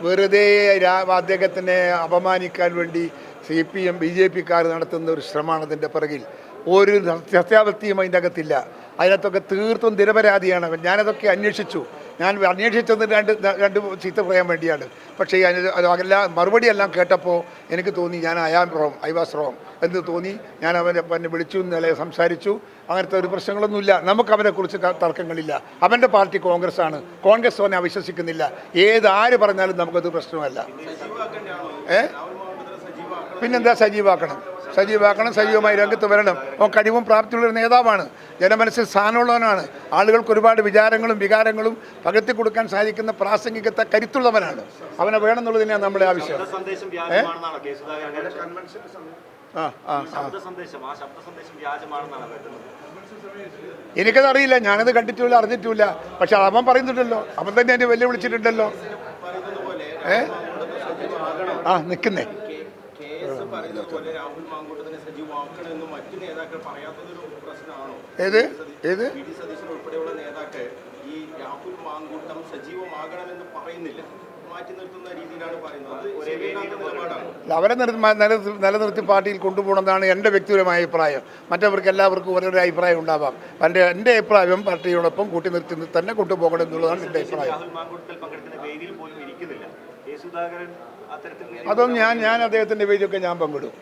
വെറുതെ അദ്ദേഹത്തിനെ അപമാനിക്കാൻ വേണ്ടി C P M B J പിക്കാർ നടത്തുന്ന ഒരു ശ്രമമാണ് അതിന്റെ പിറകിൽ. ഒരു സത്യാവസ്ഥയും അതിന്റെ അകത്തില്ല. അതിനകത്തൊക്കെ തീർത്തും നിരപരാധിയാണ്. ഞാനതൊക്കെ അന്വേഷിച്ചു. ഞാൻ അന്വേഷിച്ചത് രണ്ട് രണ്ട് ചീത്ത പറയാൻ വേണ്ടിയാണ്. പക്ഷേ അതിന് അതെല്ലാം മറുപടി എല്ലാം കേട്ടപ്പോൾ എനിക്ക് തോന്നി ഞാൻ am wrong I was wrong എന്ന് തോന്നി. ഞാൻ അവനെ പിന്നെ വിളിച്ചു ഇന്നലെ സംസാരിച്ചു. അങ്ങനത്തെ ഒരു പ്രശ്നങ്ങളൊന്നുമില്ല. നമുക്ക് അവനെക്കുറിച്ച് തർക്കങ്ങളില്ല. അവന്റെ പാർട്ടി കോൺഗ്രസ് ആണ് കോൺഗ്രസ് അവനെ അവിശ്വസിക്കുന്നില്ല. ഏത് ആര് പറഞ്ഞാലും നമുക്കത് പ്രശ്നമല്ല. ഏ? പിന്നെന്താ സജീവാക്കണം? സജീവാക്കണം സജീവമായി രംഗത്ത് വരണം. അവൻ കഴിവും പ്രാപ്തിയുള്ള ഒരു നേതാവാണ്. ജനമനസ്സിൽ സ്ഥാനമുള്ളവനാണ് ആളുകൾക്ക് ഒരുപാട് വിചാരങ്ങളും വികാരങ്ങളും പകർത്തി കൊടുക്കാൻ സാധിക്കുന്ന പ്രാസംഗികത്തെ കരുത്തുള്ളവനാണ്. അവനെ വേണമെന്നുള്ളത് തന്നെയാണ് നമ്മുടെ ആവശ്യം ആ ആ ആ. ശബ്ദ സന്ദേശം ആ ശബ്ദ സന്ദേശം വ്യാജമാണെന്നാണ് കരുതുന്നത് എനിക്കത് അറിയില്ല. ഞാനത് കണ്ടിട്ടില്ല അറിഞ്ഞിട്ടില്ല. പക്ഷെ അവൻ പറയുന്നുണ്ടല്ലോ. അവൻ തന്നെ എന്നെ വെല്ലുവിളിച്ചിട്ടുണ്ടല്ലോ. ഏ? ആ നിൽക്കുന്നേ. ഏത്? ഏത്? വി ഡി സതീശൻ ഉൾപ്പെടെയുള്ള ഈ രാഹുൽ മാങ്കൂട്ടം സജീവമാകണമെന്ന് പറയുന്നില്ല. മാറ്റി നിർത്തുന്ന രീതിയിലാണ് പറയുന്നത്. അത് ശരിയാകാത്ത നിലപാടാണ്? അവരെ നിർ നിലനിർത്തി നിലനിർത്തി പാർട്ടിയിൽ കൊണ്ടുപോകണമെന്നാണ് എന്റെ വ്യക്തിപരമായ അഭിപ്രായം. മറ്റവർക്ക് എല്ലാവർക്കും ഓരോരോ അഭിപ്രായം ഉണ്ടാവാം. എന്റെ എന്റെ അഭിപ്രായം പാർട്ടിയോടൊപ്പം കൂട്ടി നിർത്തി തന്നെ കൊണ്ടുപോകണം എന്നുള്ളതാണ് എന്റെ അഭിപ്രായം. അതൊന്നും ഞാൻ ഞാൻ അദ്ദേഹത്തിന്റെ വേദിയൊക്കെ ഞാൻ പങ്കിടും.